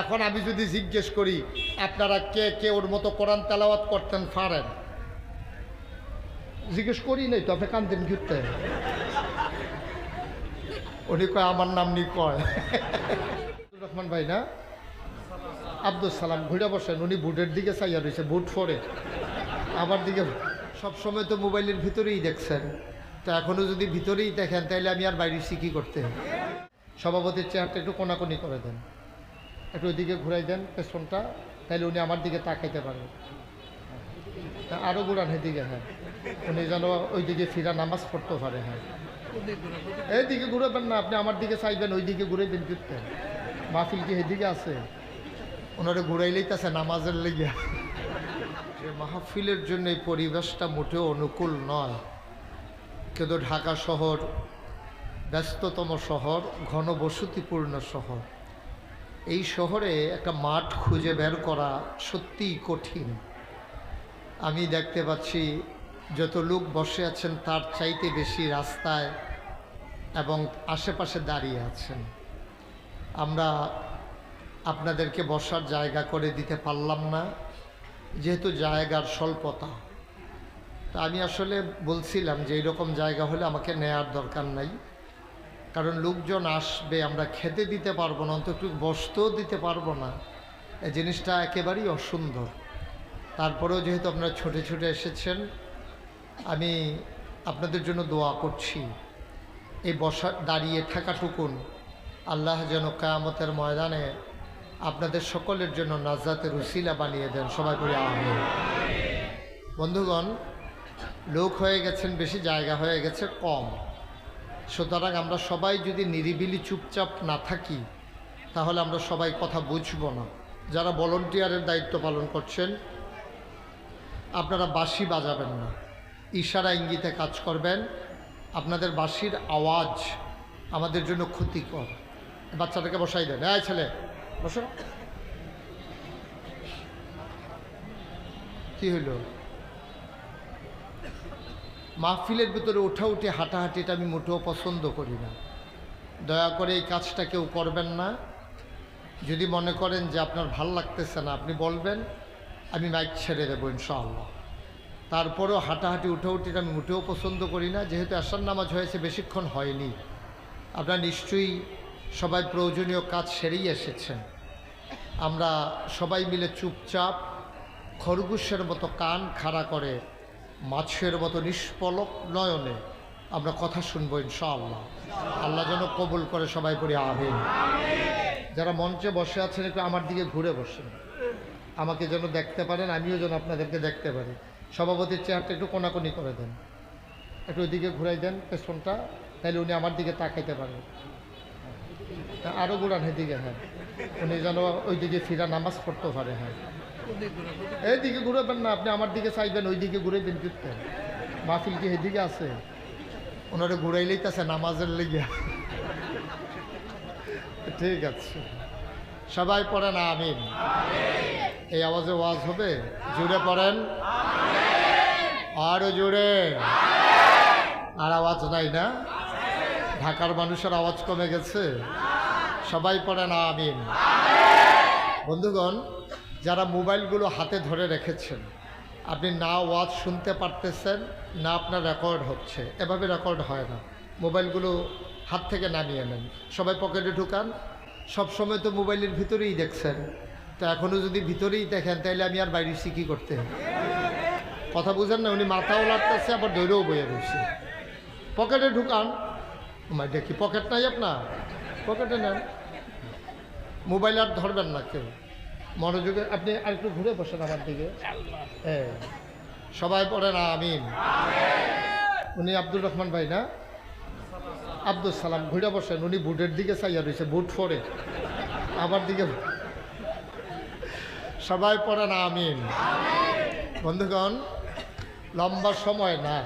এখন আমি যদি জিজ্ঞেস করি, আপনারা কে কে ওর মতো কোরআন তেলাওয়াত করতেন পারেন জিজ্ঞেস করি নাই তো, আপনি কান্দেন ঘুরতে উনি কয়, আমার নাম নি কয় রহমান ভাই না? আব্দুল সালাম, ঘুরে বসেন, উনি বুটের দিকে চাইয়া রয়েছে বুট ফোরে। আমার দিকে সবসময় তো মোবাইলের ভিতরেই দেখছেন। তো এখনও যদি ভিতরেই দেখেন তাহলে আমি আর বাইরে কী করতে। সভাপতির চেয়ারটা একটু কোনাকুনি করে দেন। একটু ওইদিকে ঘুরাই দেন পেছনটা তাহলে উনি আমার দিকে তাকাইতে পারবেন আরও ঘুরান এদিকে হ্যাঁ। উনি যেন ওইদিকে ফিরা নামাজ পড়তে পারে হ্যাঁ। এইদিকে ঘুরাবেন না, আপনি আমার দিকে চাইবেন ওই দিকে ঘুরে দিন ফিরতে মাহফিল কি এদিকে আছে? ওনারা ঘুরাইলেই তাছে নামাজের লেগে। মাহফিলের জন্য এই পরিবেশটা মোটেও অনুকূল নয়। কিন্তু ঢাকা শহর, ব্যস্ততম শহর, ঘনবসতিপূর্ণ শহর। এই শহরে একটা মাঠ খুঁজে বের করা সত্যিই কঠিন। আমি দেখতে পাচ্ছি যত লোক বসে আছেন তার চাইতে বেশি রাস্তায় এবং আশেপাশে দাঁড়িয়ে আছেন। আমরা আপনাদেরকে বসার জায়গা করে দিতে পারলাম না, যেহেতু জায়গার স্বল্পতা। তা আমি আসলে বলছিলাম যে এইরকম জায়গা হলে আমাকে নেয়ার দরকার নাই। কারণ লোকজন আসবে, আমরা খেতে দিতে পারব না, অন্তত বসতেও দিতে পারব না। এই জিনিসটা একেবারেই অসুন্দর। তারপরেও যেহেতু আপনারা ছুটে ছুটে এসেছেন, আমি আপনাদের জন্য দোয়া করছি। এই বসা, দাঁড়িয়ে থাকাটুকুন আল্লাহ যেন কায়ামতের ময়দানে আপনাদের সকলের জন্য নাজাতের উসিলা বানিয়ে দেন। সবাই করে আহ্বান বন্ধুগণ, লোক হয়ে গেছেন, বেশি জায়গা হয়ে গেছে, কম। সুতরাং আমরা সবাই যদি নিরিবিলি চুপচাপ না থাকি, তাহলে আমরা সবাই কথা বুঝব না। যারা ভলন্টিয়ারের দায়িত্ব পালন করছেন, আপনারা বাঁশি বাজাবেন না। ইশারা ইঙ্গিতে কাজ করবেন। আপনাদের বাঁশির আওয়াজ আমাদের জন্য ক্ষতিকর। বাচ্চাটাকে বসাই দেন। হ্যাঁ ছেলে, বসো। কি হলো মাহফিলের ভিতরে ওঠা উঠে হাঁটাহাঁটিটা আমি মোটেও পছন্দ করি না। দয়া করে এই কাজটা কেউ করবেন না। যদি মনে করেন যে আপনার ভালো লাগতেছে না, আপনি বলবেন, আমি মাইক ছেড়ে দেবো ইনশাআল্লাহ। তারপরেও হাঁটাহাঁটি উঠাউটিটা আমি মোটেও পছন্দ করি না। যেহেতু আসার নামাজ হয়েছে, বেশিক্ষণ হয়নি। আপনারা নিশ্চয়ই সবাই প্রয়োজনীয় কাজ সেরেই এসেছেন। আমরা সবাই মিলে চুপচাপ খরগোশের মতো কান খাড়া করে মাছের মতো নিষ্পলক নয়নে আমরা কথা শুনব ইনশাআল্লাহ। আল্লাহ যেন কবুল করে সবাই করে আবেন যারা মঞ্চে বসে আছেন, একটু আমার দিকে ঘুরে বসেন। আমাকে যেন দেখতে পারেন, আমিও যেন আপনাদেরকে দেখতে পারি। সভাপতির চেয়ারটা একটু কোনাকুনি করে দেন। একটু ওইদিকে ঘুরাই দেন পেছনটা তাহলে উনি আমার দিকে তাকাইতে পারেন। আরও ঘুরান এদিকে হ্যাঁ। উনি যেন ওইদিকে ফিরা নামাজ পড়তে পারে হ্যাঁ। এইদিকে ঘুরাবেন না আপনি আমার দিকে চাইবেন ওই দিকে ঘুরে দিন ফিরতে মাহফিল কি এদিকে আছে? ওনারা ঘুরাইলেই তাছে নামাজের লেগে ঠিক আছে। সবাই পড়েন আমিন। এই আওয়াজে ওয়াজ হবে? জুড়ে পড়েন। আরও জুড়ে আর আওয়াজ নাই না? ঢাকার মানুষের আওয়াজ কমে গেছে। সবাই পড়েন আমিন। বন্ধুগণ যারা মোবাইলগুলো হাতে ধরে রেখেছেন, আপনি না ওয়াজ শুনতে পারতেছেন, না আপনার রেকর্ড হচ্ছে। এভাবে রেকর্ড হয় না। মোবাইলগুলো হাত থেকে নামিয়ে নেন। সবাই পকেটে ঢুকান। সব সময় তো মোবাইলের ভিতরেই দেখছেন। তো এখনও যদি ভিতরেই দেখেন তাহলে আমি আর বাইরে কী করতে কথা বুঝেন না, উনি মাথাও লাগতেছে আবার দৈরেও বয়ে রয়েছে। পকেটে ঢুকান। আমার দেখি পকেট নাই আপনার? পকেটে নেন। মোবাইল আর ধরবেন না কেউ। মনোযোগে আপনি আর একটু ঘুরে বসেন আমার দিকে। হ্যাঁ। সবাই পড়েন আমিন। উনি আব্দুর রহমান ভাই না? আব্দুল সালাম ঘুরে বসেন। উনি বুটের দিকে চাইয়া রয়েছে বুট ফোরে আমার দিকে সবাই পড়েন আমিন। বন্ধুগণ লম্বা সময় না।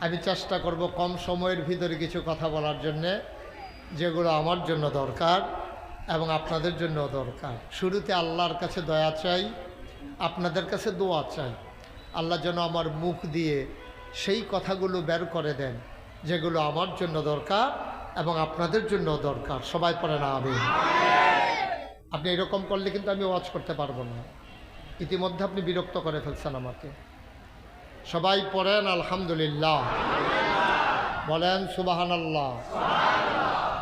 আমি চেষ্টা করব কম সময়ের ভিতরে কিছু কথা বলার জন্যে। যেগুলো আমার জন্য দরকার। এবং আপনাদের জন্য দরকার। শুরুতে আল্লাহর কাছে দয়া চাই, আপনাদের কাছে দোয়া চাই। আল্লাহ যেন আমার মুখ দিয়ে সেই কথাগুলো বের করে দেন, যেগুলো আমার জন্য দরকার এবং আপনাদের জন্য দরকার। সবাই পড়ে না আমি আপনি এরকম করলে কিন্তু আমি ওয়াজ করতে পারব না। ইতিমধ্যে আপনি বিরক্ত করে ফেলছেন আমাকে। সবাই পড়েন আলহামদুলিল্লাহ। বলেন সুবাহান আল্লাহ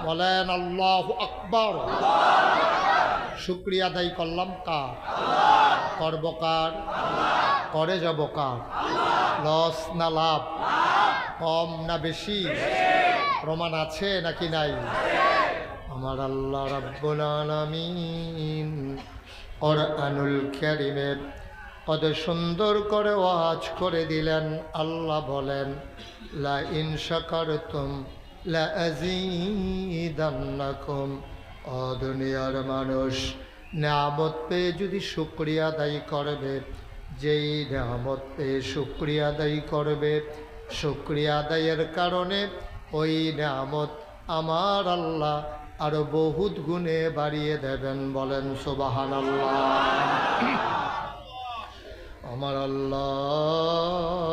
বলেন আল্লাহ আকবর। শুক্রিয়া দায়ী করলাম কার? করব কার? করে যাব কার? লস না লাভ? কম না বেশি? প্রমাণ আছে নাকি নাই? আমার আল্লাহ রাব্বুল আলামিন কোরআনুল কারীমের কত সুন্দর করে ওয়াজ করে দিলেন। আল্লাহ বলেন লা ইন শাকারতুম লা আযীদান্নাকুম ও দুনিয়ার মানুষ নামত পেয়ে যদি শুক্রিয়া আদায় করবে, যেই নামত পেয়ে শুক্রিয়া আদায় করবে, শুক্রিয়া আদায়ের কারণে ওই নামত আমার আল্লাহ আরও বহুত গুণে বাড়িয়ে দেবেন বলেন সুবাহান আল্লাহ আমার আল্লাহ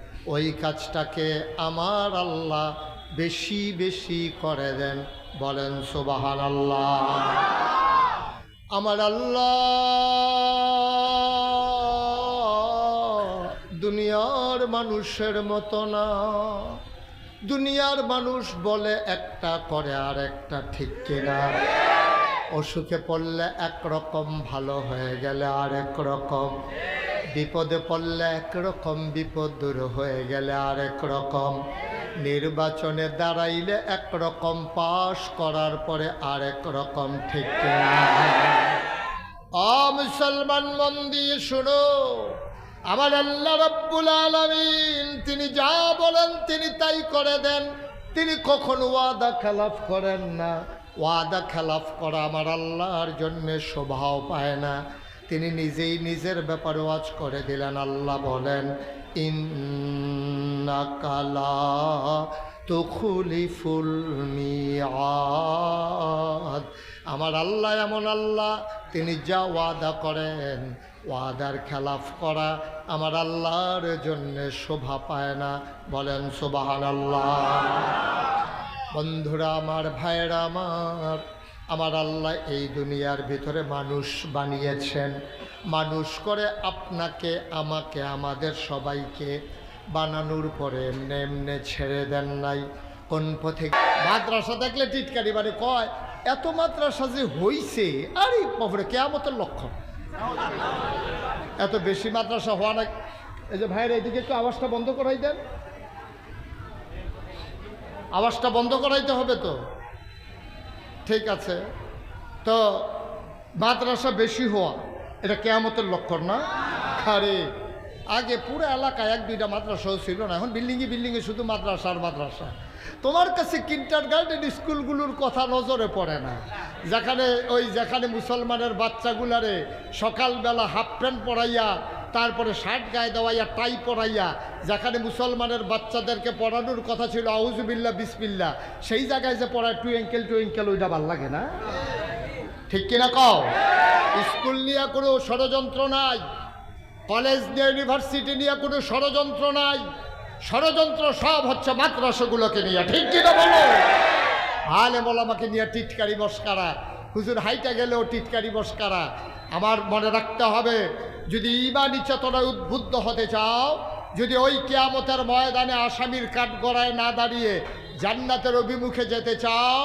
ওই কাজটাকে আমার আল্লাহ বেশি বেশি করে দেন। বলেন সুবাহান আল্লাহ আমার আল্লাহ দুনিয়ার মানুষের মতো না। দুনিয়ার মানুষ বলে একটা করে আর একটা ঠিক কিনা। অসুখে পড়লে একরকম, ভালো হয়ে গেলে আর এক রকম। বিপদে পড়লে একরকম বিপদ দূর হয়ে গেলে আর এক রকম। নির্বাচনে দাঁড়াইলে একরকম পাশ করার পরে আর এক রকম ঠিক আ মুসলমান মন দিয়ে শুনো। আমার আল্লাহ রব্বুল আলমিন, তিনি যা বলেন তিনি তাই করে দেন। তিনি কখনো ওয়াদা খেলাফ করেন না। ওয়াদা খেলাফ করা আমার আল্লাহর জন্য শোভাও পায় না। তিনি নিজেই নিজের ব্যাপারে ওয়াজ করে দিলেন। আল্লাহ বলেন ইন্নাকালা তুখুলিফুল মিয়াদ। আমার আল্লাহ এমন আল্লাহ, তিনি যা ওয়াদা করেন, ওয়াদার খেলাফ করা আমার আল্লাহর জন্য শোভা পায় না। বলেন সুবাহান আল্লাহ বন্ধুরা, আমার ভাইয়েরা, আমার আমার আল্লাহ এই দুনিয়ার ভিতরে মানুষ বানিয়েছেন। মানুষ করে আপনাকে, আমাকে, আমাদের সবাইকে বানানোর পরে এমনি এমনি ছেড়ে দেন নাই। কোন পথে মাদ্রাসা দেখলে টিটকারি মানে কয়, এত মাদ্রাসা যে হইছে, আরে বাবরে কেয়ামতের লক্ষণ। এত বেশি মাদ্রাসা হওয়া না এই যে ভাইয়ের এইদিকে একটু আওয়াজটা বন্ধ করাই দেন। আওয়াজটা বন্ধ করাইতে হবে তো? ঠিক আছে। তো মাদ্রাসা বেশি হওয়া, এটা কেয়ামতের লক্ষণ না? খারে আগে পুরো এলাকায় এক, দুইটা মাদ্রাসাও ছিল না, এখন বিল্ডিংয়ে বিল্ডিংয়ে শুধু মাদ্রাসা আর মাদ্রাসা। তোমার কাছে কিন্টার গার্ডেন স্কুলগুলোর কথা নজরে পড়ে না। যেখানে ওই যেখানে মুসলমানের বাচ্চাগুলারে সকালবেলা হাফ প্যান্ট পরাইয়া তারপরে শার্ট গায়ে দেওয়াইয়া টাই পরাইয়া, যেখানে মুসলমানের বাচ্চাদেরকে পড়ানোর কথা ছিল আউজুবিল্লা বিসমিল্লা সেই জায়গায় যে পড়ায় টুয়েঙ্কেল টুয়েঙ্কেল ওইটা ভালো লাগে না? ঠিক কিনা কও? স্কুল নিয়ে কোনো ষড়যন্ত্র নাই, কলেজ নিয়ে, ইউনিভার্সিটি নিয়ে কোনো ষড়যন্ত্র নাই, ষড়যন্ত্র সব হচ্ছে মাদ্রাসাগুলোকে নিয়ে, ঠিক কিনা বলো? আলে মোলামাকে নিয়ে টিটকারি বসকারা হুজুর হাইটা গেলেও টিটকারি বসকারা আমার মনে রাখতে হবে যদি ইমানি চেতনায় উদ্বুদ্ধ হতে চাও, যদি ওই কেয়ামতের ময়দানে আসামির কাঠগড়ায় না দাঁড়িয়ে জান্নাতের অভিমুখে যেতে চাও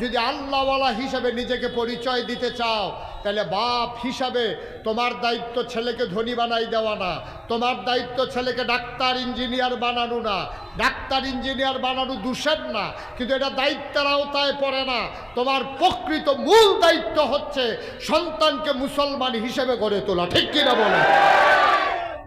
যদি আল্লাহওয়ালা হিসাবে নিজেকে পরিচয় দিতে চাও, তাহলে বাপ হিসাবে তোমার দায়িত্ব ছেলেকে ধনী বানাই দেওয়া না, তোমার দায়িত্ব ছেলেকে ডাক্তার, ইঞ্জিনিয়ার বানানো না। ডাক্তার, ইঞ্জিনিয়ার বানানো দূষণ না, কিন্তু এটা দায়িত্বের আওতায় পড়ে না। তোমার প্রকৃত মূল দায়িত্ব হচ্ছে সন্তানকে মুসলমান হিসেবে গড়ে তোলা। ঠিক কিনা বলে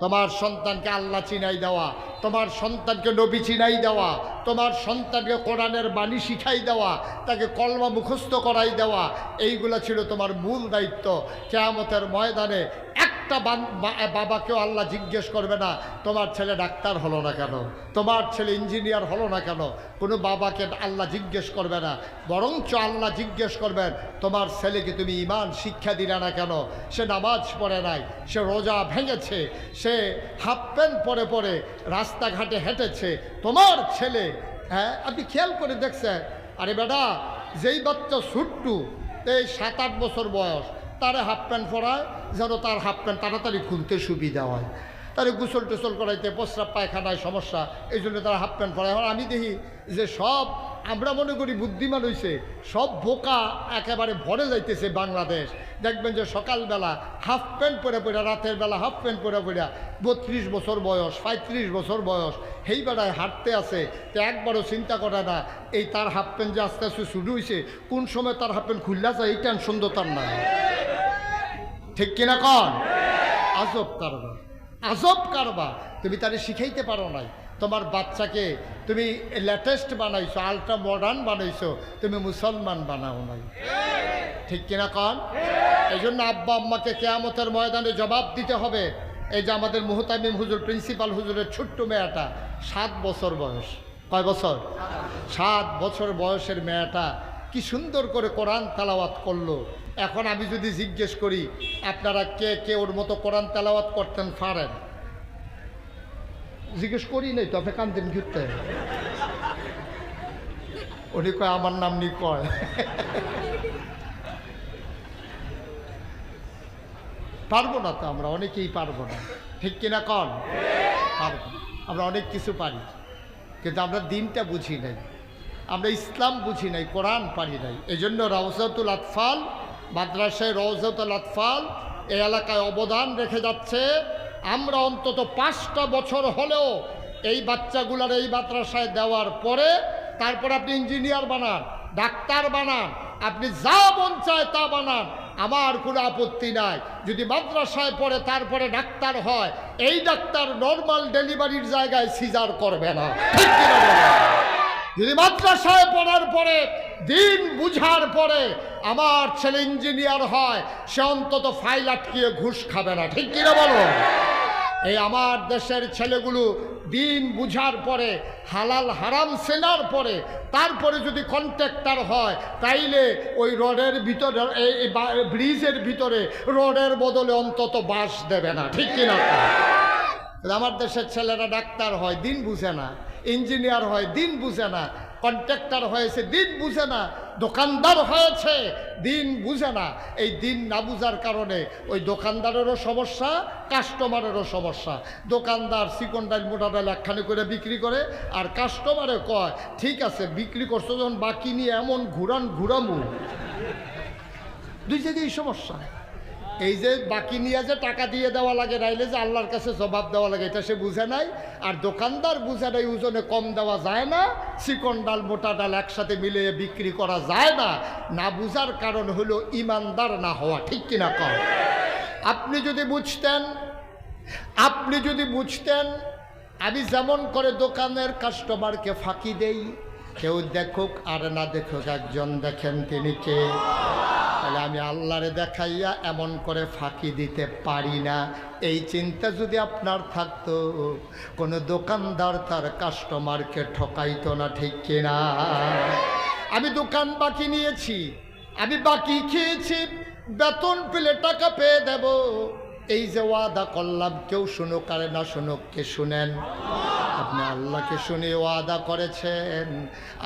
তোমার সন্তানকে আল্লাহ চিনাই দেওয়া, তোমার সন্তানকে নবী চিনাই দেওয়া, তোমার সন্তানকে কোরআনের বাণী শিখাই দেওয়া, তাকে কলমা মুখস্থ করাই দেওয়া, এইগুলো ছিল তোমার মূল দায়িত্ব। কেয়ামতের ময়দানে একটা বাবাকেও আল্লাহ জিজ্ঞেস করবে না, তোমার ছেলে ডাক্তার হলো না কেন? তোমার ছেলে ইঞ্জিনিয়ার হলো না কেন? কোনো বাবাকে আল্লাহ জিজ্ঞেস করবে না, বরঞ্চ আল্লাহ জিজ্ঞেস করবেন, তোমার ছেলেকে তুমি ইমান শিক্ষা দিলে না কেন? সে নামাজ পড়ে নাই, সে রোজা ভেঙেছে, সে হাফ প্যান্ট পরে পরে রাস্তাঘাটে হেঁটেছে, তোমার ছেলে? হ্যাঁ আপনি খেয়াল করে দেখছেন? আরে বেটা, যেই বাচ্চা ছুট্টু, এই সাত আট বছর বয়স, তারে হাফ প্যান্ট পরায় যেন তার হাফ প্যান্ট তাড়াতাড়ি খুলতে সুবিধা হয়। তারে গোসল টোসল করাইতে প্রস্রাব পায়খানায় সমস্যা। এই জন্য তারা হাফ প্যান্ট পরায়। এখন আমি দেখি যে সব, আমরা মনে করি বুদ্ধিমান হইছে, সব বোকা একেবারে ভরে যাইতেছে বাংলাদেশ। দেখবেন যে সকালবেলা হাফ প্যান্ট পরে পরে রাতের বেলা হাফ প্যান্ট পরে পরে বত্রিশ বছর বয়স, পঁয়ত্রিশ বছর বয়স, সেই বেলায় হাঁটতে আছে তো একবারও চিন্তা করে না, এই তার হাফ প্যান্ট যে আস্তে আস্তে শুরু হয়েছে কোন সময় তার হাফ প্যান্ট খুললা যায়, এই টেনশন তো তার নাই। ঠিক কিনা কন? আজব কারবার আজব কারবার। তুমি তারে শিখাইতে পারো নাই। তোমার বাচ্চাকে তুমি লেটেস্ট বানাইছো, আলট্রা মডার্ন বানাইছো, তুমি মুসলমান বানাও নাই। ঠিক কিনা কন? এই জন্য আব্বা আম্মাকে কেয়ামতের ময়দানে জবাব দিতে হবে। এই যে আমাদের মুহতামিম হুজুর, প্রিন্সিপাল হুজুরের ছোট্ট মেয়েটা, সাত বছর বয়স। কয় বছর? সাত বছর বয়সের মেয়েটা কি সুন্দর করে কোরআন তালাওয়াত করল। এখন আমি যদি জিজ্ঞেস করি, আপনারা কে কে ওর মতো কোরআন তালাওয়াত করতেন পারেন জিজ্ঞেস করি নাই তো আপনি কান্দেন ঘুরতে উনি কয়, আমার নাম নি কয় পারব না তো আমরা, অনেকেই পারব না। ঠিক কিনা কন? পারব। আমরা অনেক কিছু পারি, কিন্তু আমরা দিনটা বুঝি নাই। আমরা ইসলাম বুঝি নাই, কোরআন পারি নাই। এই জন্য রওজাতুল আতফাল মাদ্রাসায় রওজাতুল আতফাল এই এলাকায় অবদান রেখে যাচ্ছে। আমরা অন্তত পাঁচটা বছর হলেও এই বাচ্চাগুলার এই মাদ্রাসায় দেওয়ার পরে তারপর আপনি ইঞ্জিনিয়ার বানান, ডাক্তার বানান, আপনি যা মন চায় তা বানান, আমার কোনো আপত্তি নাই। যদি মাদ্রাসায় পড়ে তারপরে ডাক্তার হয়, এই ডাক্তার নর্মাল ডেলিভারির জায়গায় সিজার করবে না। ঠিক যদি মাদ্রাসায় পড়ার পরে, দিন বুঝার পরে আমার ছেলে ইঞ্জিনিয়ার হয়, সে অন্তত ফাইল আটকিয়ে ঘুষ খাবে না। ঠিক কিনা বলো? এই আমার দেশের ছেলেগুলো দিন বুঝার পরে, হালাল হারাম সেনার পরে, তারপরে যদি কন্ট্রাক্টর হয়, তাইলে ওই রডের ভিতরে, এই ব্রিজের ভিতরে রডের বদলে অন্তত বাস দেবে না। ঠিক কিনা? আমার দেশের ছেলেরা ডাক্তার হয়, দিন বুঝে না। ইঞ্জিনিয়ার হয়, দিন বুঝে না। কন্ট্রাক্টর হয়েছে, দিন বুঝে না। দোকানদার হয়েছে, দিন বুঝে না। এই দিন না বুঝার কারণে ওই দোকানদারেরও সমস্যা, কাস্টমারেরও সমস্যা। দোকানদার চিকন ডাইল মোটা ডাইল একখানে করে বিক্রি করে, আর কাস্টমারে কয়, ঠিক আছে, বিক্রি করছ যখন, বাকি নিয়ে এমন ঘুরান ঘুরামু। দুই জায়গায় সমস্যা। এই যে বাকি নিয়ে যে টাকা দিয়ে দেওয়া লাগে রাইলে যে আল্লাহর কাছে জবাব দেওয়া লাগে, এটা সে বুঝে নাই। আর দোকানদার বুঝে নাই, ওজনে কম দেওয়া যায় না, চিকন ডাল, মোটা ডাল একসাথে মিলিয়ে বিক্রি করা যায় না। না বুঝার কারণ হলো ইমানদার না হওয়া, ঠিক কিনা কম আপনি যদি বুঝতেন, আপনি যদি বুঝতেন, আমি যেমন করে দোকানের কাস্টমারকে ফাঁকি দেই কেউ দেখুক আর না দেখুক, একজন দেখেন তিনি কে? তাহলে আমি আল্লাহরে দেখাইয়া এমন করে ফাঁকি দিতে পারি না। এই চিন্তা যদি আপনার থাকতো, কোনো দোকানদার তার কাস্টমারকে ঠকাইতো না, ঠিক কিনা আমি দোকান বাকি নিয়েছি, আমি বাকি খেয়েছি, বেতন পেলে টাকা পেয়ে দেব। এই যে ওয়াদা করলাম, কেউ শুনুক আর না শুনুক, কে শুনেন? আপনি আল্লাহকে শুনে ওয়াদা করেছেন।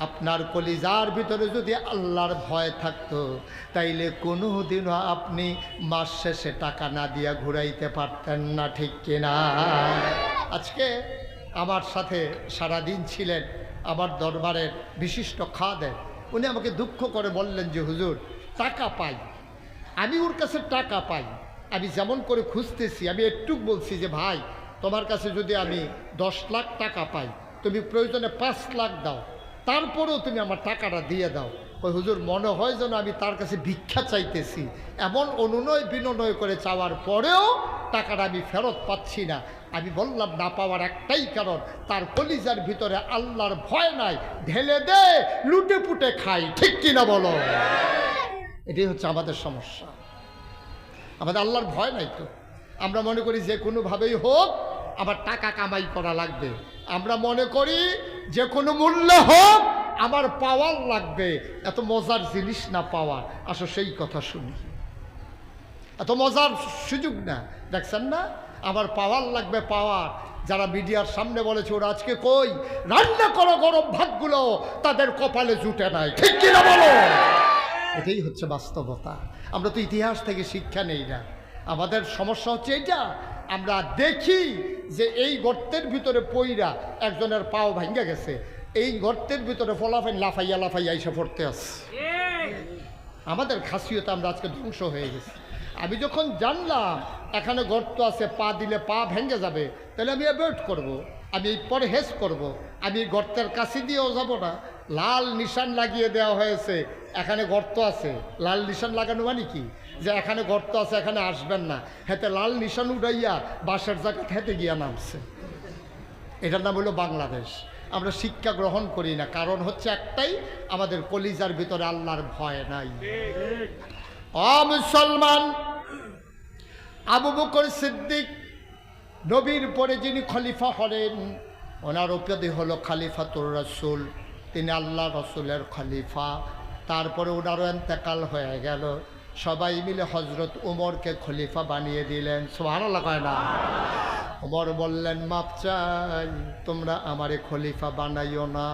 আপনার কলিজার ভিতরে যদি আল্লাহর ভয় থাকতো, তাইলে কোনো দিনও আপনি মাস শেষে টাকা না দিয়া ঘুরাইতে পারতেন না, ঠিক কিনা? আজকে আমার সাথে সারাদিন ছিলেন আমার দরবারের বিশিষ্ট খাদেন উনি আমাকে দুঃখ করে বললেন যে, হুজুর, টাকা পাই। আমি ওর কাছে টাকা পাই। আমি যেমন করে খুঁজতেছি, আমি একটুক বলছি যে, ভাই তোমার কাছে যদি আমি দশ লাখ টাকা পাই, তুমি প্রয়োজনে পাঁচ লাখ দাও। তারপরেও তুমি আমার টাকাটা দিয়ে দাও। ওই হুজুর, মনে হয় যেন আমি তার কাছে ভিক্ষা চাইতেছি। এমন অনুনয় বিনয় করে চাওয়ার পরেও টাকাটা আমি ফেরত পাচ্ছি না। আমি বললাম, না পাওয়ার একটাই কারণ, তার কলিজার ভিতরে আল্লাহর ভয় নাই। ঢেলে দে, লুটে পুটে খাই। ঠিক কিনা বলো? এটাই হচ্ছে আমাদের সমস্যা। আমাদের আল্লাহর ভয় নাই তো। আমরা মনে করি যে কোনোভাবেই হোক আমার টাকা কামাই করা লাগবে। আমরা মনে করি যে কোনো মূল্য হোক, আমার পাওয়ার লাগবে। এত মজার জিনিস না পাওয়ার। আসো সেই কথা শুনি। এত মজার সুযোগ না। দেখছেন না? আমার পাওয়ার লাগবে পাওয়ার। যারা মিডিয়ার সামনে বলেছে, ওরা আজকে কই? রান্না করো গরম ভাতগুলো। তাদের কপালে জুটে নাই। ঠিক কিনা বলো? এটাই হচ্ছে বাস্তবতা। আমরা তো ইতিহাস থেকে শিক্ষা নেই না। আমাদের সমস্যা হচ্ছে এটা আমরা দেখি যে এই গর্তের ভিতরে পইরা একজনের পাও ভাঙ্গা গেছে। এই গর্তের ভিতরে ফলাফাইন লাফাইয়া লাফাইয়া এসে পড়তে আসছে আমাদের খাসিয়ত আমরা আজকে ধ্বংস হয়ে গেছি। আমি যখন জানলাম এখানে গর্ত আছে পা দিলে পা ভেঙে যাবে তাহলে আমি অ্যাভয়েড করব। আমি পরহেজ করব। আমি গর্তের কাছে দিয়েও যাব না। লাল নিশান লাগিয়ে দেওয়া হয়েছে এখানে গর্ত আছে। লাল নিশান লাগানো মানে কি? যে এখানে গর্ত আছে, এখানে আসবেন না। হেতে লাল নিশান উড়াইয়া বাসের জায়গা হেতে গিয়া নামছে। এটার নাম হলো বাংলাদেশ। আমরা শিক্ষা গ্রহণ করি না। কারণ হচ্ছে একটাই, আমাদের কলিজার ভিতরে আল্লাহর ভয় নাই। মুসলমান, আবু বকর সিদ্দিক নবীর পরে যিনি খলিফা হলেন, ওনার উপাধি হলো খালিফাতুর রসুল। তিনি আল্লাহ রসুলের খলিফা। তারপরে ওনারও এন্তেকাল হয়ে গেল। সবাই মিলে হজরত উমরকে খলিফা বানিয়ে দিলেন। সোহানাল্লাহ লাগায় না। উমর বললেন, মাপ চাই, তোমরা আমারে খলিফা বানাইও না।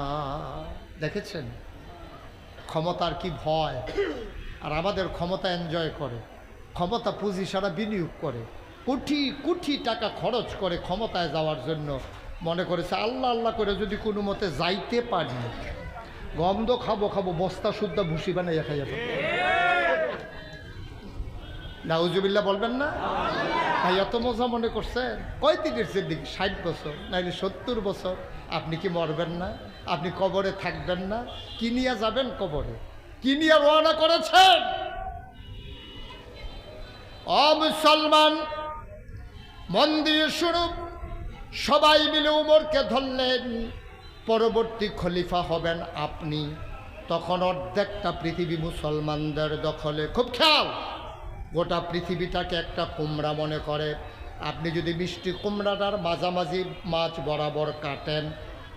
দেখেছেন? ক্ষমতার কি ভয়? আর আমাদের ক্ষমতা এনজয় করে। ক্ষমতা পুঁজি সারা বিনিয়োগ করে। কোটি কোটি টাকা খরচ করে ক্ষমতায় যাওয়ার জন্য মনে করেছে, আল্লাহ আল্লাহ করে যদি কোনো মতে যাইতে পারি, গন্ধ খাব খাব, বস্তা শুদ্ধ ভুসি বানাইয়া খাইয়া নাউজুবিল্লা বলবেন না? ভাই, এত মজা মনে করছেন? কয় দিনের সিদ্দিক ষাট বছর, নাইলে সত্তর বছর। আপনি কি মরবেন না? আপনি কবরে থাকবেন না? কিনিয়া যাবেন কবরে? কিনিয়া রওনা করেছেন? অ মুসলমান, মন দিয়ে সবাই মিলে উমরকে ধরলেন। পরবর্তী খলিফা হবেন আপনি। তখন অর্ধেকটা পৃথিবী মুসলমানদের দখলে। খুব খেয়াল! গোটা পৃথিবীটাকে একটা কুমড়া মনে করে। আপনি যদি মিষ্টি কুমড়াটার মাঝামাঝি মাছ বরাবর কাটেন,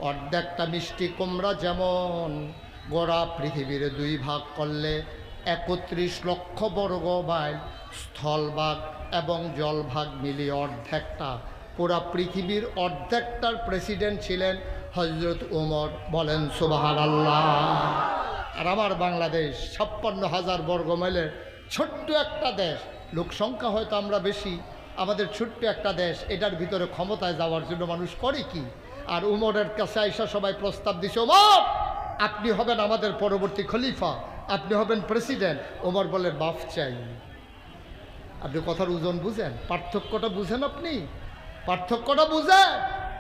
অর্ধেকটা মিষ্টি কুমড়া যেমন গোড়া পৃথিবীর দুই ভাগ করলে একত্রিশ লক্ষ বর্গ মাইল স্থলভাগ এবং জলভাগ মিলিয়ে অর্ধেকটা। পুরা পৃথিবীর অর্ধেকটার প্রেসিডেন্ট ছিলেন হজরত উমর। বলেন সুবাহান আল্লাহ আর আমার বাংলাদেশ ছাপ্পান্ন হাজার বর্গ মাইলের ছোট্ট একটা দেশ, লোক সংখ্যা হয়তো আমরা বেশি, আমাদের ছোট্ট একটা দেশ, এটার ভিতরে ক্ষমতায় যাওয়ার জন্য মানুষ করে কি? আর উমরের কাছে আইসা সবাই প্রস্তাব দিছে ওমর আপনি হবেন আমাদের পরবর্তী খলিফা, আপনি হবেন প্রেসিডেন্ট। ওমর বলেন বাফ চাই। আপনি কথার ওজন বুঝেন? পার্থক্যটা বুঝেন আপনি? পার্থক্যটা বুঝেন?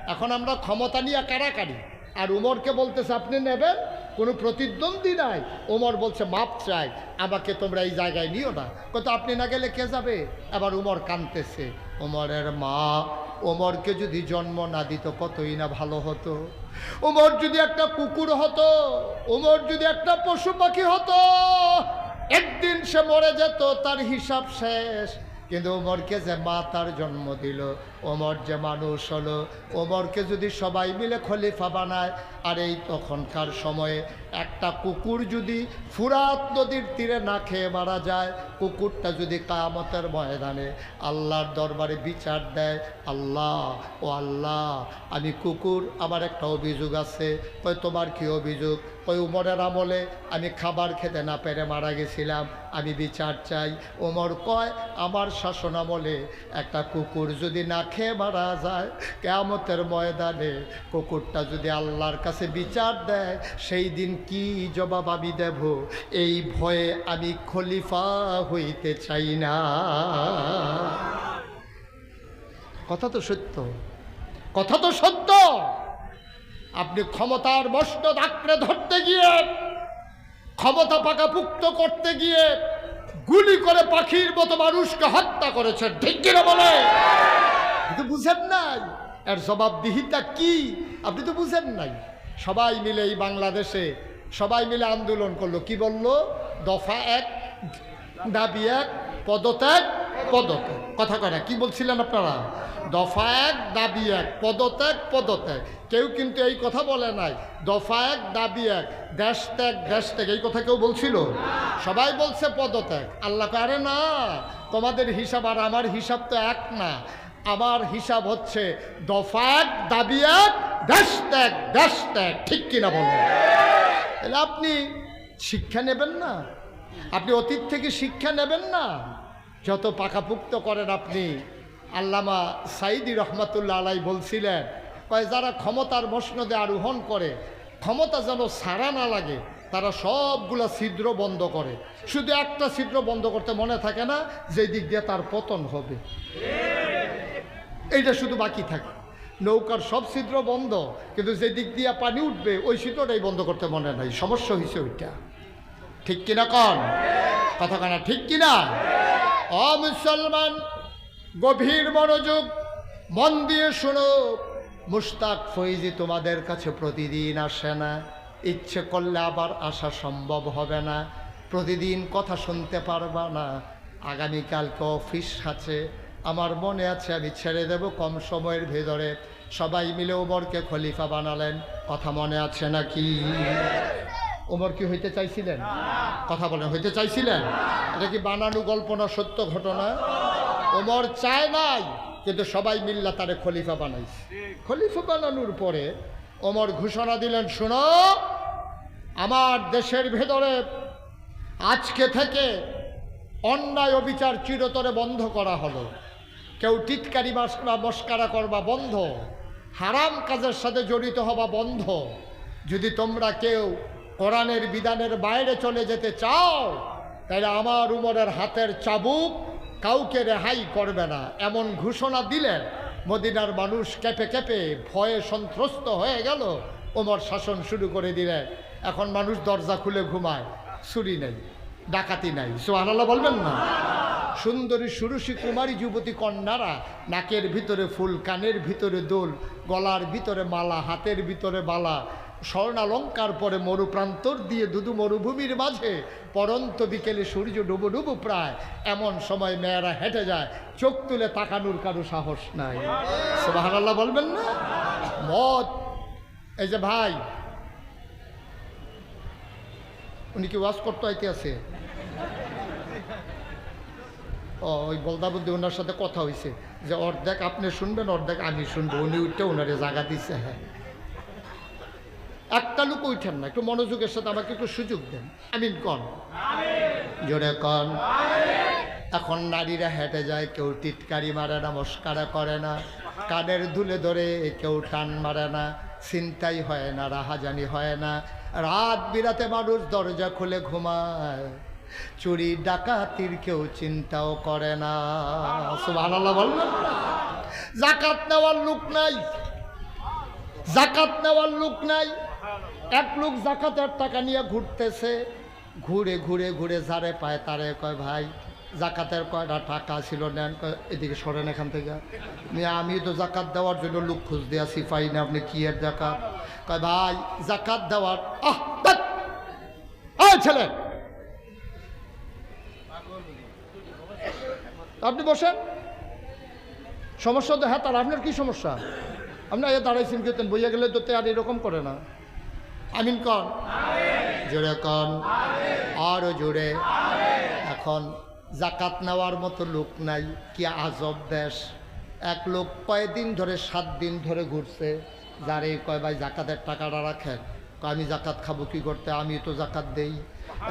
এখন আমরা ক্ষমতা নিয়ে কারাকারি। আর উমরকে বলতেছে, আপনি নেবেন কোনো প্রতিদ্বন্দ্বী নাই। ওমর বলছে, মাপ চাই, আমাকে তোমরা এই জায়গায় নিও না। কত আপনি না গেলে কে যাবে? আবার উমর কানতেছে, ওমরের মা, ওমরকে যদি জন্ম না দিত কতই না ভালো হতো। ওমর যদি একটা কুকুর হতো, ওমর যদি একটা পশু পাখি হতো, একদিন সে মরে যেত, তার হিসাব শেষ। কিন্তু ওমরকে যে মা তার জন্ম দিল ওমর যে মানুষ হলো, ওমরকে যদি সবাই মিলে খলিফা বানায়, আর এই তখনকার সময়ে একটা কুকুর যদি ফুরাত নদীর তীরে না খেয়ে মারা যায়, কুকুরটা যদি কামতের ময়দানে আল্লাহর দরবারে বিচার দেয়, আল্লাহ, ও আল্লাহ, আমি কুকুর, আমার একটা অভিযোগ আছে। কই তোমার কি অভিযোগ? কই উমরের আমলে আমি খাবার খেতে না পেরে মারা গেছিলাম, আমি বিচার চাই। ওমর কয়, আমার শাসন আমলে একটা কুকুর যদি না খেয়ে মারা যায়, কেয়ামতের ময়দানে কুকুরটা যদি আল্লাহর কাছে বিচার দেয়, সেই দিন কি জবাব আমি দেব? এই ভয়ে আমি খলিফা হইতে চাই না। কথা তো সত্য। কথা তো সত্য। আপনি ক্ষমতার মস্ত আঁকড়ে ধরতে গিয়ে, ক্ষমতা পাকাপুক্ত করতে গিয়ে, গুলি করে পাখির মতো মানুষকে হত্যা করেছেন। ঠিক বলে তো বুঝেন নাই। এর জবাবদিহিতা কি? আপনি তো বুঝেন নাই। সবাই মিলে এই বাংলাদেশে, সবাই মিলে আন্দোলন করল। কি বলল? দফা এক, দাবি এক, পদত্যাগ পদত্যাগ। কথা কয় না, কি বলছিলেন আপনারা? দফা এক, দাবি এক, পদত্যাগ পদত্যাগ। কেউ কিন্তু এই কথা বলে নাই। দফা এক, দাবি এক, দেশ ত্যাগ দেশ ত্যাগ, এই কথা কেউ বলছিল? সবাই বলছে পদত্যাগ। আল্লাহ আরে না, তোমাদের হিসাব আর আমার হিসাব তো এক না। আমার হিসাব হচ্ছে দফাক এক দাবি দেশ ত্যাগ দেশ ত্যাগ ঠিক কিনা বলুন তাহলে আপনি শিক্ষা নেবেন না? আপনি অতীত থেকে শিক্ষা নেবেন না? যত পাকাপুক্ত করেন আপনি। আল্লামা সাইদি রহমাতুল্লাহ আলাই বলছিলেন, কয়, যারা ক্ষমতার মসনদে আরোহণ করে, ক্ষমতা যেন সারা না লাগে, তারা সবগুলা ছিদ্র বন্ধ করে। শুধু একটা ছিদ্র বন্ধ করতে মনে থাকে না যে দিক দিয়ে তার পতন হবে। এইটা শুধু বাকি থাকে। নৌকার সব ছিদ্র বন্ধ, কিন্তু যে দিক দিয়ে পানি উঠবে, ওই ছিদ্রটাই বন্ধ করতে মনে নাই। সমস্যা হয়েছে ওইটা। ঠিক কিনা কন? কথা কানা ঠিক কিনা? অ, মুসলমান, গভীর মনোযোগ, মন দিয়ে শোনো। মুস্তাক ফৈজি তোমাদের কাছে প্রতিদিন আসে না। ইচ্ছে করলে আবার আসা সম্ভব হবে না। প্রতিদিন কথা শুনতে পারবা না। আগামীকালকে অফিস আছে। আমার মনে আছে, আমি ছেড়ে দেব কম সময়ের ভেতরে। সবাই মিলে ওমরকে খলিফা বানালেন। কথা মনে আছে নাকি? ওমর কি হইতে চাইছিলেন? কথা বলেন, হইতে চাইছিলেন? এটা কি বানানো গল্প না সত্য ঘটনা? ওমর চায় নাই, কিন্তু সবাই মিল্লা তারে খলিফা বানাইছে। খলিফা বানানোর পরে ওমর ঘোষণা দিলেন, শোনো, আমার দেশের ভেতরে আজকে থেকে অন্যায় অবিচার চিরতরে বন্ধ করা হলো। কেউ টিটকারি বা মস্কারা করবা বন্ধ। হারাম কাজের সাথে জড়িত হবা বন্ধ। যদি তোমরা কেউ কোরআনের বিধানের বাইরে চলে যেতে চাও, তাহলে আমার উমরের হাতের চাবুক কাউকে রেহাই করবে না। এমন ঘোষণা দিলেন মদিনার মানুষ কেঁপে কেঁপে, ভয়ে সন্ত্রস্ত হয়ে গেল। ওমর শাসন শুরু করে দিলেন। এখন মানুষ দরজা খুলে ঘুমায় চুরি নেই। ডাকাতি নাই। সোহানাল্লাহ বলবেন না? সুন্দরী সুরসী কুমারী যুবতী কন্যারা, নাকের ভিতরে ফুল, কানের ভিতরে দোল, গলার ভিতরে মালা, হাতের ভিতরে বালা, স্বর্ণালঙ্কার পরে মরুপ্রান্তর দিয়ে দুদু মরুভূমির মাঝে, পরন্ত বিকেলে সূর্য ডুবো ডুবো প্রায়, এমন সময় মেয়েরা হেঁটে যায়, চোখ তুলে তাকানোর কারও সাহস নাই। সোহানাল্লাহ বলবেন না? মদ। এই যে ভাই উনি কি ওয়াজ করতে আইতে আছে? ও, ওই বলদাবুদ্দি ওনার সাথে কথা হয়েছে যে অর্ধেক আপনি শুনবেন, অর্ধেক আমি শুনব। উনি উঠতে ওনারে জায়গা দিচ্ছে হ্যাঁ। একটা লোক উঠেন না, একটু মনোযোগের সাথে আমাকে একটু সুযোগ দেন। আমিন কন। জোরে কন। এখন নারীরা হেঁটে যায়, কেউ টিটকারি মারে না, মস্কারা করে না। কানের ধুলে ধরে কেউ টান মারে না। চিন্তাই হয় না, রাহাজানি হয় না। রাত বিরাতে মানুষ দরজা খুলে ঘুমায়। চুরি, ডাকাতির কেউ চিন্তাও করে না। সুবহানাল্লাহ জাকাত নেওয়ার লোক নাই। জাকাত নেওয়ার লোক নাই। এক লোক জাকাতের টাকা নিয়ে ঘুরতেছে। ঘুরে ঘুরে ঘুরে যারে পায়, তারে কয়, ভাই জাকাতের কয়টা টাকা ছিল নেন এদিকে সরেন এখান থেকে। নিয়ে আমি তো জাকাত দেওয়ার জন্য লোক খুঁজ দিয়ে আসি পাই না আপনি কি এর জাকাত। কয় ভাই জাকাত দেওয়ার আহ ছেলে! আপনি বসেন। সমস্যা তো হ্যাঁ তার আপনার কি সমস্যা? আপনার এ দাঁড়াইছেন কেতেন বইয়া গেলে তো তে আর এরকম করে না। আমিন কন? জোরে কন? আরও জোরে। এখন জাকাত নেওয়ার মতো লোক নাই, কি আজব দেশ। এক লোক কয়দিন ধরে, সাত দিন ধরে ঘুরছে, যার এই কয়, ভাই, জাকাতের টাকাটা রাখেন। আমি জাকাত খাব কি করতে? আমি তো জাকাত দেই।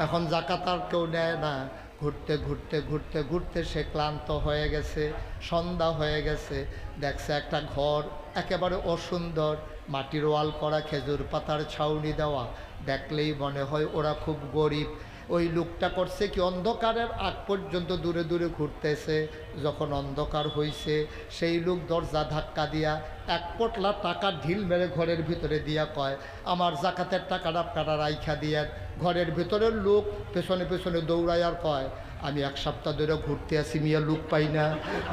এখন জাকাত আর কেউ নেয় না। ঘুরতে ঘুরতে ঘুরতে ঘুরতে সে ক্লান্ত হয়ে গেছে, সন্ধ্যা হয়ে গেছে। দেখছে একটা ঘর একেবারে অসুন্দর, মাটির ওয়াল করা, খেজুর পাতার ছাউনি দেওয়া। দেখলেই মনে হয় ওরা খুব গরিব। ওই লোকটা করছে কি, অন্ধকারের আগ পর্যন্ত দূরে দূরে ঘুরতেছে। যখন অন্ধকার হইছে, সেই লোক দরজা ধাক্কা দিয়া এক পটলা টাকা ঢিল মেরে ঘরের ভিতরে দিয়া কয়, আমার জাকাতের টাকাটা আপনারা রাইখা দিয়ে ঘরের ভিতরের লোক পেছনে পেছনে দৌড়ায় আর কয়, আমি এক সপ্তাহ ধরে ঘুরতে আসি, মিয়া, লুক পাই না।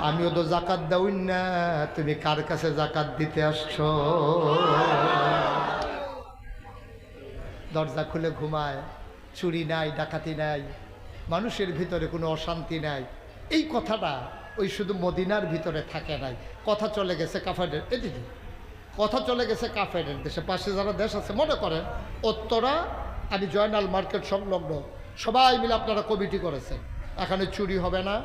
আমিও তো জাকাত দাউন না। তুমি কার কাছে জাকাত দিতে আসছ? দরজা খুলে ঘুমায়। চুরি নাই, ডাকাতি নাই, মানুষের ভিতরে কোনো অশান্তি নাই। এই কথাটা ওই শুধু মদিনার ভিতরে থাকে নাই। কথা চলে গেছে কাফেরের এদিকে কথা চলে গেছে কাফেরের দেশে। পাশে যারা দেশ আছে, মনে করেন উত্তরা আমি জয়নাল মার্কেট সংলগ্ন, সবাই মিলে আপনারা কমিটি করেছেন। এখানে চুরি হবে না,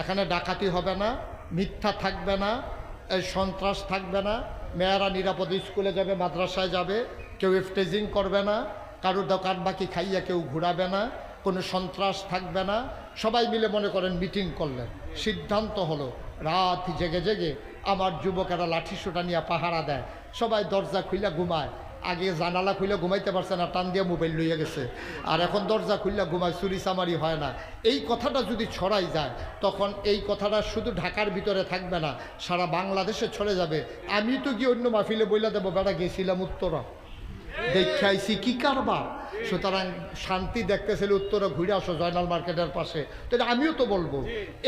এখানে ডাকাতি হবে না, মিথ্যা থাকবে না সন্ত্রাস থাকবে না, মেয়েরা নিরাপদে স্কুলে যাবে, মাদ্রাসায় যাবে, কেউ স্টেজিং করবে না কারও দোকান বাকি খাইয়া কেউ ঘুরাবে না, কোনো সন্ত্রাস থাকবে না। সবাই মিলে মনে করেন মিটিং করলেন। সিদ্ধান্ত হলো, রাত জেগে জেগে আমার যুবকেরা লাঠি সোটা নিয়ে পাহারা দেয়। সবাই দরজা খুইলা ঘুমায়। আগে জানালা খুলে ঘুমাইতে পারছে না, টান দিয়ে মোবাইল লইয়া গেছে। আর এখন দরজা খুললে ঘুমায়, চুরি চামারি হয় না। এই কথাটা যদি ছড়াই যায়, তখন এই কথাটা শুধু ঢাকার ভিতরে থাকবে না, সারা বাংলাদেশে ছড়ে যাবে। আমি তো গিয়ে অন্য মাহফিলে বইলা দেবো, বেড়া গেছিলাম উত্তরা। দেখে আইসি কি কারবার? সুতরাং শান্তি দেখতেছিল, উত্তরে ঘুরে আসো জয়নাল মার্কেটের পাশে। তো এটা আমিও তো বলব,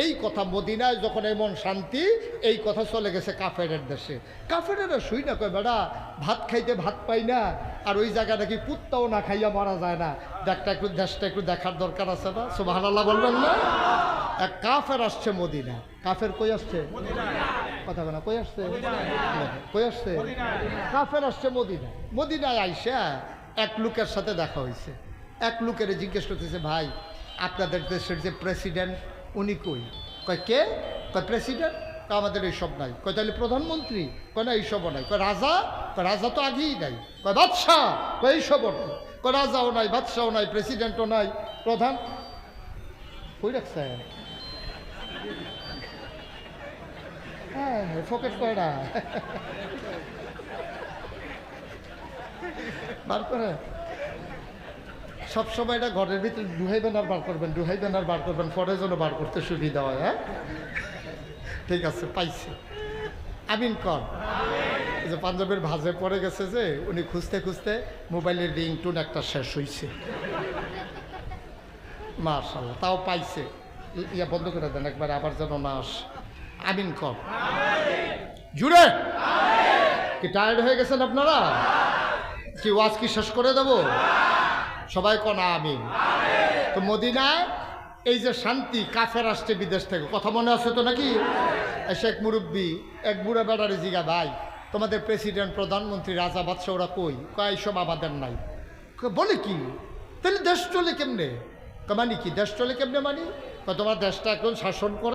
এই কথা মদিনায় যখন এমন শান্তি, এই কথা চলে গেছে কাফেরের দেশে। কাফেরেরা শুই না, কয় বেড়া, ভাত খাইতে ভাত পাই না, আর ওই জায়গা নাকি কুত্তাও না খাইয়া মারা যায় না। দেখটা একটু, দেশটা একটু দেখার দরকার আছে না? সুবাহ বলবেন না? এক কাফের আসছে মদিনা কাফের কই আসছে? কথা বলা, কই আসছে? কই আসছে? কাফের আসছে মদিনা মদিনায় আইসা এক লোকের সাথে দেখা হয়েছে এক লোকের জিজ্ঞেস করতেছে, ভাই, আপনাদের দেশের যে প্রেসিডেন্ট উনি কই? কয়, কে? কয় প্রেসিডেন্ট তা আমাদের এইসব নাই। কয়, তাহলে প্রধানমন্ত্রী? কয়, না, এইসবও নাই। কয়, রাজা? কয়, রাজা তো আগেই নাই। কয়, বাদশাহ? কয়, এইসবও নাই। কয়, রাজাও নাই বাদশাও নাই প্রেসিডেন্টও নাই, প্রধান কই রাখছে? হ্যাঁ ফকেট কয়টা বার করে। সবসময় এটা ঘরের ভিতরে ডুহাইবেন আর বার করবেন ডুহাইবেন আর বার করবেন, পরে যেন বার করতে সুবিধা হয় হ্যাঁ? ঠিক আছে, পাইছি। আমিন কর যে পাঞ্জাবের ভাজে পড়ে গেছে যে, উনি খুঁজতে খুঁজতে মোবাইলের রিং রিংটোন একটা শেষ হয়েছে মার্শাল্লাহ তাও পাইছে। ইয়া বন্ধ করে দেন, একবার আবার যেন না আস। আমিন কর জুড়ে? কি টায়ার্ড হয়ে গেছেন আপনারা? কি ওয়াজ কি শেষ করে দেব? সবাই কনা আমিন। তো মদিনায় এই যে শান্তি, কাফের আসছে বিদেশ থেকে, কথা মনে আছে তো নাকি? এ শেখ মুরব্বী, এক বুড়া বেড়ারে জিগা, ভাই, তোমাদের প্রেসিডেন্ট প্রধানমন্ত্রী, রাজা বাদশাহ, ওরা কই? কয় সব আমাদের নাই। বলে কি? তাহলে দেশ চলে কেমনে? মানে কি? দেশ চলে কেমনে মানি? তোমার দেশটা এখন শাসন করে